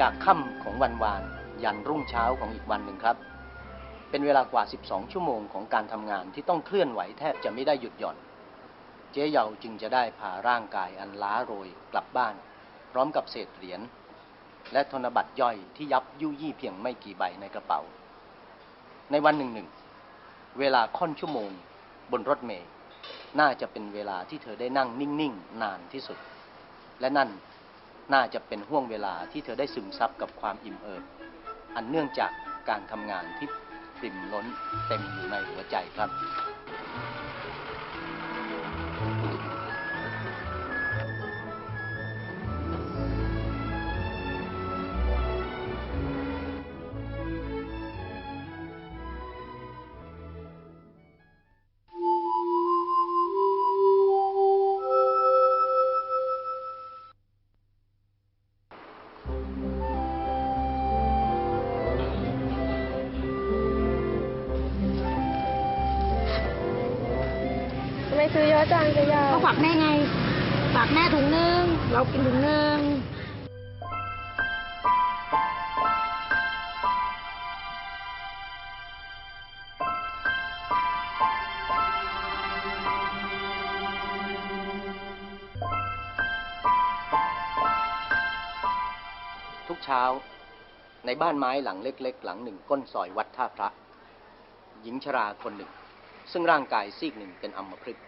จากค่ำของวันวาน ยันรุ่งเช้าของอีกวันหนึ่งครับ เป็นเวลากว่า 12 ชั่วโมงของการทำงานที่ต้องเคลื่อนไหวแทบจะไม่ได้หยุดหย่อน เจ๊เยาจึงจะได้พาร่างกายอันล้าโรยกลับบ้าน พร้อมกับเศษเหรียญและธนบัตรย่อยที่ยับยุยี่เพียงไม่กี่ใบในกระเป๋า ในวันหนึ่งหนึ่งเวลาค่อนชั่วโมงบนรถเมล์น่าจะเป็นเวลาที่เธอได้นั่งนิ่ง ๆ นานที่สุด และนั่น น่าจะเป็นห่วงเวลาที่เธอได้ซึมซับกับความอิ่มเอิบอันเนื่องจากการทำงานที่ปริ่มล้นเต็มอยู่ในหัวใจครับ ทำไมซื้อเยอะจังจะยาวก็ฝากแม่ไง ฝากแม่ถุงนึง เรากินถุงนึงทุกเช้า ในบ้านไม้หลังเล็ก ๆ หลังหนึ่งก้นซอยวัดท่าพระ หญิงชราคนหนึ่ง ซึ่งร่างกายซีกหนึ่งเป็นอัมพฤกษ์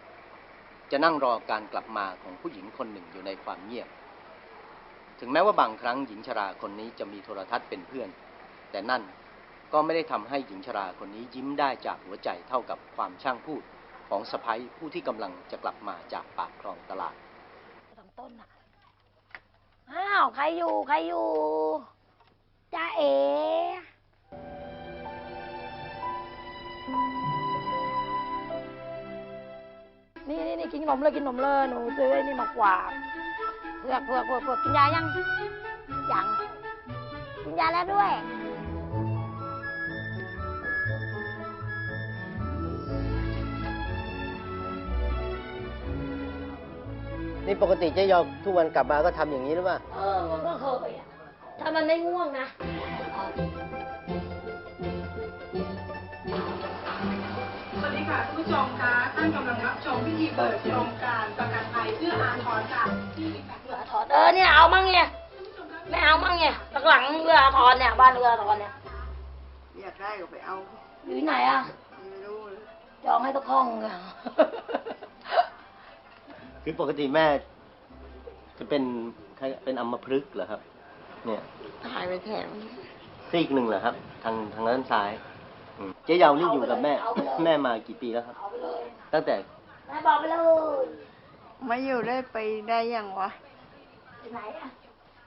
จะนั่งรอการกลับมาของผู้หญิงคนหนึ่งอยู่ในความเงียบ ถึงแม้ว่าบางครั้งหญิงชราคนนี้จะมีโทรทัศน์เป็นเพื่อน แต่นั่นก็ไม่ได้ทำให้หญิงชราคนนี้ยิ้มได้จากหัวใจเท่ากับความช่างพูดของสะพ้ยผู้ที่กำลังจะกลับมาจากปากคลองตลาดสองต้นอะ อ้าว ใครอยู่ ใครอยู่จ้าเอ๋ กินขนมเลยกินขนมเลยหนูซื้อไอ้นี่มากวาดเผือกเผือกเผือกเผือกกินยายังยังกินยาแล้วด้วย นี่ปกติเจ๊ยอทุกวันกลับมาก็ทำอย่างนี้หรือเปล่า เออ มันก็เคยอะถ้ามันไม่ง่วงนะ ชมคะท่านกำลังรับชมพิธีเปิดโครงการประกันภัยเพื่ออาทรค่ะที่เรืออาทรเออเนี่ยเอามั่งเนี่ยไม่เอามั่งเนี่ยหลังๆเรืออาทรเนี่ยบ้านเรืออาทรเนี่ยอยากได้ก็ไปเอาอยู่ที่ไหนอะไม่รู้เลยจองให้ตะข้องอะคือปกติแม่ จะเป็นใครเป็นอัมพฤกษ์เหรอครับ เนี่ยหายไปแถมซีกหนึ่งเหรอครับ ทางทางด้านซ้าย เจ๊เยานี่อยู่กับแม่ แม่มากี่ปีแล้วครับเอาไปเลยตั้งแต่แม่บอกไปเลยไม่อยู่ได้ไปได้ยังวะที่ไหนอะ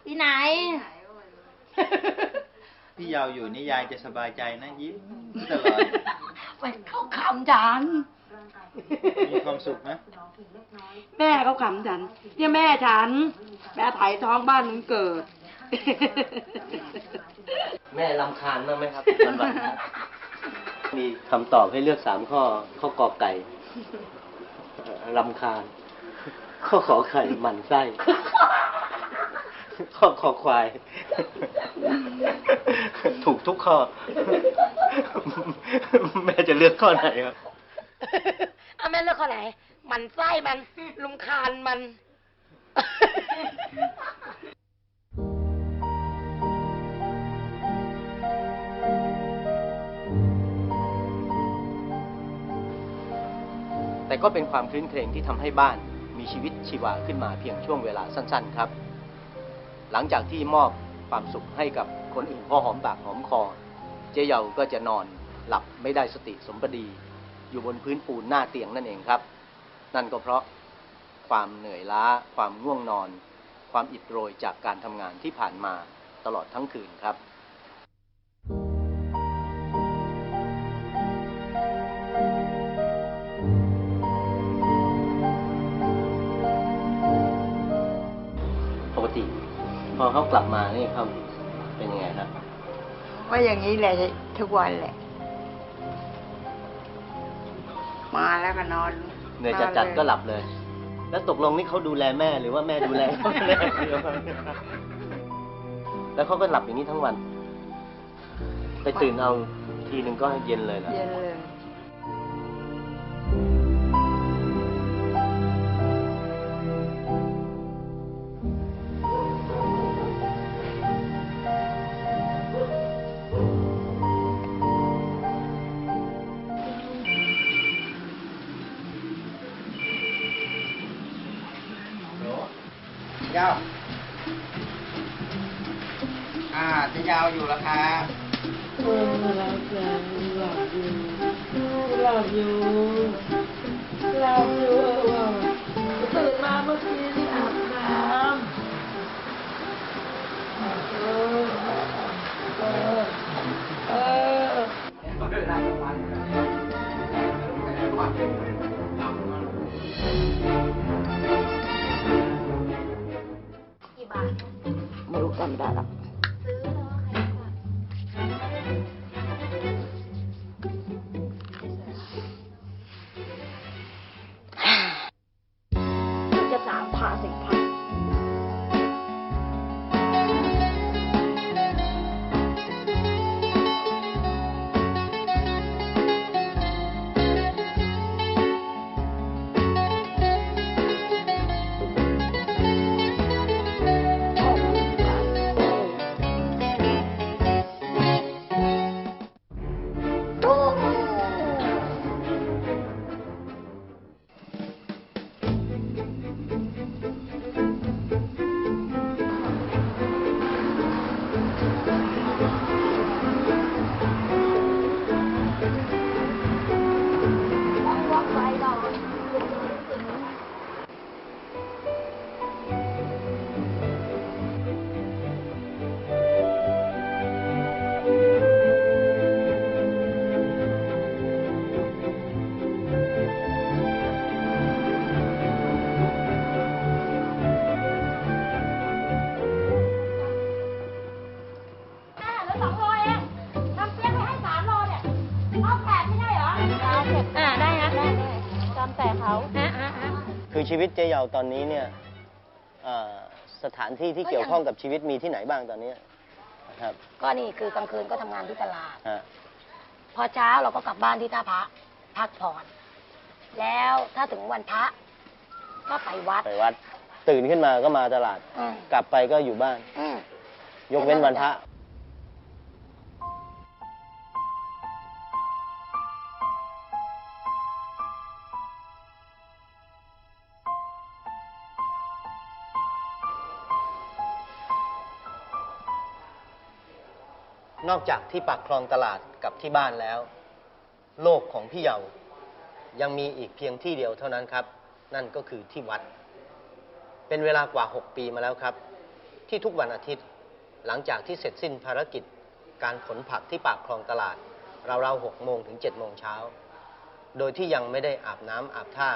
ที่ไหน พี่ยาวอยู่นี่ยายจะสบายใจนะยิ้มตลอดไปเข้าคำฉัน มีความสุขนะแม่เขาขำฉันเนี่ยแม่ฉัน แม่ไถ่ายท้องบ้านมึงเกิด แม่ลำคาญบ้างไหมครับวันวันๆ มีคำตอบให้เลือกสามข้อ ข้อกอไก่เอ่อลำคาญ ข้อขอไข่หมันไส้ ข้อคอควาย ถูกทุกข้อ แม่จะเลือกข้อไหนครับเอาแม่เลือกข้อไหน มันไส้มันลุมคานมัน ก็เป็นความคลื้นเครงที่ทำให้บ้านมีชีวิตชีวาขึ้นมาเพียงช่วงเวลาสั้นๆครับ หลังจากที่มอบความสุขให้กับคนอื่นพอหอมปากหอมคอ เจเยาก็จะนอนหลับไม่ได้สติสมบดี อยู่บนพื้นปูนหน้าเตียงนั่นเองครับ นั่นก็เพราะความเหนื่อยล้า ความง่วงนอน ความอิดโรยจากการทำงานที่ผ่านมาตลอดทั้งคืนครับ อเขากลับมานี่เขาเป็นยังไงครับก็อย่างนี้แหละทุกวันแหละ มาแล้วก็นอนเหนื่อยจัดจัดๆก็หลับเลย แล้วตกลงนี่เขาดูแลแม่หรือว่าแม่ดูแลเขาแน่แล้วเขาก็หลับอย่างนี้ทั้งวัน ไปตื่นเอาทีหนึ่งก็เย็นเลยล่ะเย็นเลยย หลับอยู่หลับอยู่ตื่นมาเมื่อกี้นี่อาบน้ำเออเออเออกี่บาทไม่รู้จำไม่ได้หรอก คือชีวิตเจเยาวตอนนี้เนี่ยเอ่อสถานที่ที่เกี่ยวข้องกับชีวิตมีที่ไหนบ้างตอนนี้นะครับก็นี่คือกลางคืนก็ทำงานที่ตลาด ฮะพอเช้าเราก็กลับบ้านที่ท่าพระพักผ่อน แล้วถ้าถึงวันพระก็ไปวัดไปวัดตื่นขึ้นมาก็มาตลาด อืมกลับไปก็อยู่บ้าน อืม ยกเว้นวันพระ นอกจากที่ปากคลองตลาดกับที่บ้านแล้ว โลกของพี่เยายังมีอีกเพียงที่เดียวเท่านั้นครับ นั่นก็คือที่วัด เป็นเวลากว่า 6 ปีมาแล้วครับ ที่ทุกวันอาทิตย์หลังจากที่เสร็จสิ้นภารกิจ การขนผักที่ปากคลองตลาดราวๆ6โมงถึง7โมงเช้า โดยที่ยังไม่ได้อาบน้ำอาบท่า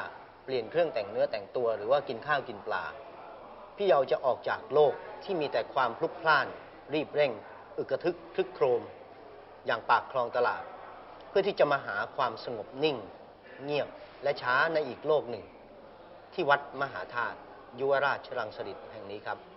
เปลี่ยนเครื่องแต่งเนื้อแต่งตัวหรือว่ากินข้าวกินปลา พี่เยาจะออกจากโลกที่มีแต่ความพลุกพล่าน รีบเร่ง อึกกระทึกคลึกโครม อย่างปากคลองตลาด เพื่อที่จะมาหาความสงบนิ่ง เงียบและช้าในอีกโลกหนึ่ง ที่วัดมหาธาตุยุวราชรังสฤษแห่งนี้ครับ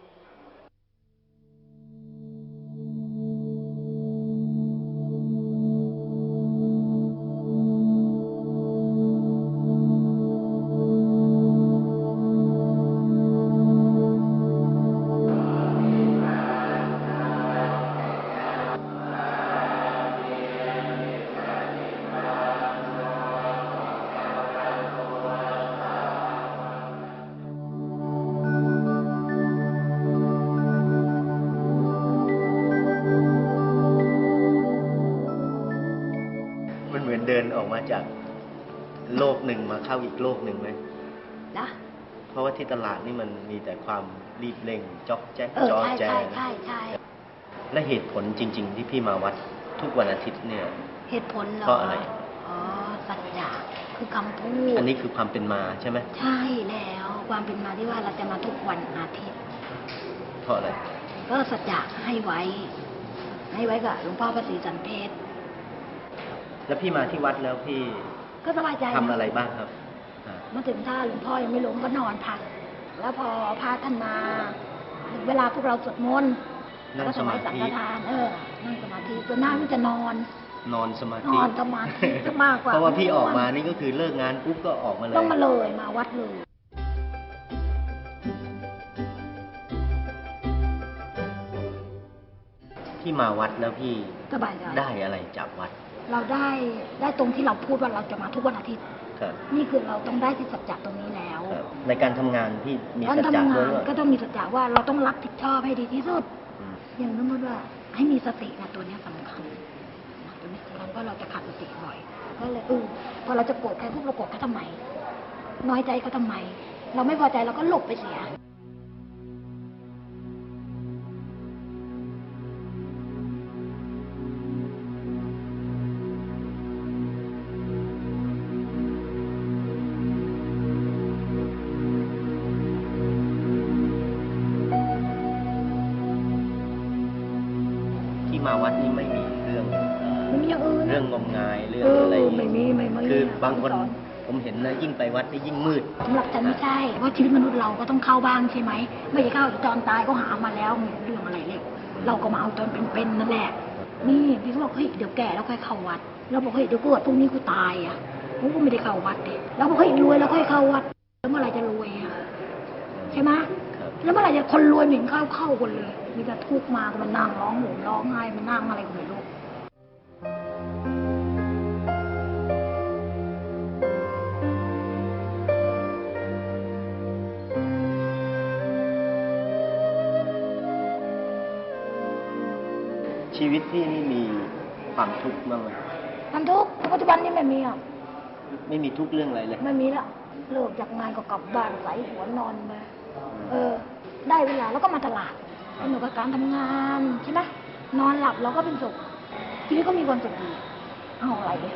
อนเดินออกมาจากโลกหนึ่งมาเข้าอีกโลกหนึ่งไหมนะเพราะว่าที่ตลาดนี่มันมีแต่ความรีบเร่งจ๊อกแจ๊กเออจอใช่แจใช่ใช่ใช่และเหตุผลจริง ๆ ที่พี่มาวัดทุกวันอาทิตย์เนี่ย เหตุผลเหรอเพราะอะไรอ๋อสัจจะคือคำพูดอันนี้คือความเป็นมาใช่ไหมใช่แล้วความเป็นมาที่ว่าเราจะมาทุกวันอาทิตย์เพราะอะไรก็สัจจะให้ไว้ ให้ไว้กับหลวงพ่อพระศรีสันเพชร แล้วพี่มาที่วัดแล้วพี่ก็สบายใจนทำอะไรบ้างครับอ่ามาถึงถ้าหลวงพ่อยังไม่ลงก็นอนพัก แล้วพอพระท่านมาถึงเวลาพวกเราสวดมนต์นั่งก็ถวายสมาธิสังฆทานเออนั่งสมาธิส่วนหน้าที่จะนอน นอนสมาธินอนสมาธิจะมากกว่าเพราะว่าพี่ออกมานี่ก็คือเลิกงานปุ๊บก็ออกมาเลยต้องมาเลยมาวัดเลยพี่มาวัดแล้วพี่สบายใจได้อะไรจากวัด เราได้ได้ตรงที่เราพูดว่าเราจะมาทุกวันอาทิตย์ ครับนี่คือเราต้องได้ที่สัจจะตรงนี้แล้วครับในการทำงานพี่มีการสัจจะทำงาด้วยนว่าก็ต้องมีสัจจะว่าเราต้องรับผิดชอบให้ดีที่สุด อืมอย่างสมมติว่าให้มีสตินะตัวเนี้ยสำคัญนะตัวนี้สำคัญเพราะเราจะขาดสติบ่อยก็เลยเออพอเราจะโกรธใครพวกเราโกรธเขาทำไม น้อยใจเขาทำไม เราไม่พอใจเราก็หลบไปเสีย บางคนสอนผมเห็นนะยิ่งไปวัดนี่ยิ่งมืดสำหรับฉันไม่ใช่ว่าชีวิตมนุษย์เราก็ต้องเข้าบ้างใช่ไหมไม่ใช่เข้าตอนตายก็หามาแล้วไม่รู้เรื่องอะไรเลยเราก็มาเอาตอนเป็นๆนั่นแหละนี่พี่ก็บอกเฮ้ยเดี๋ยวแก่แล้วค่อยเข้าวัดเราบอกเฮ้ยเดี๋ยวกูพรุ่งนี้กูตายอะกูก็ไม่ได้เข้าวัดดิแล้วบอกเฮ้ยรวยแล้วค่อยเข้าวัด แล้วเมื่อไหรจะรวยอะใช่ไหมครับแล้วเมื่อไหรจะคนรวยเหม็นเข้าเข้าคนเลย มีแต่ทุกข์มาก็มานั่งร้องห่มร้องไห้มานั่งอะไรก็ไม่รู้ ชีวิตพี่นี่มีความทุกข์บ้างไหมมันทุกข์ปัจจุบันนี้ไม่มีอะไม่มีทุกข์เรื่องอะไรเลย ไม่มีละเลิกจากงานก็กลับบ้านใส่หัวนอนมาเออ ได้เวลาแล้วก็มาตลาดสนุกกับการทำงานใช่ไหมนอนหลับเราก็เป็นสุขชีวิตก็มีความสุขดีเอาอะไรเนี่ย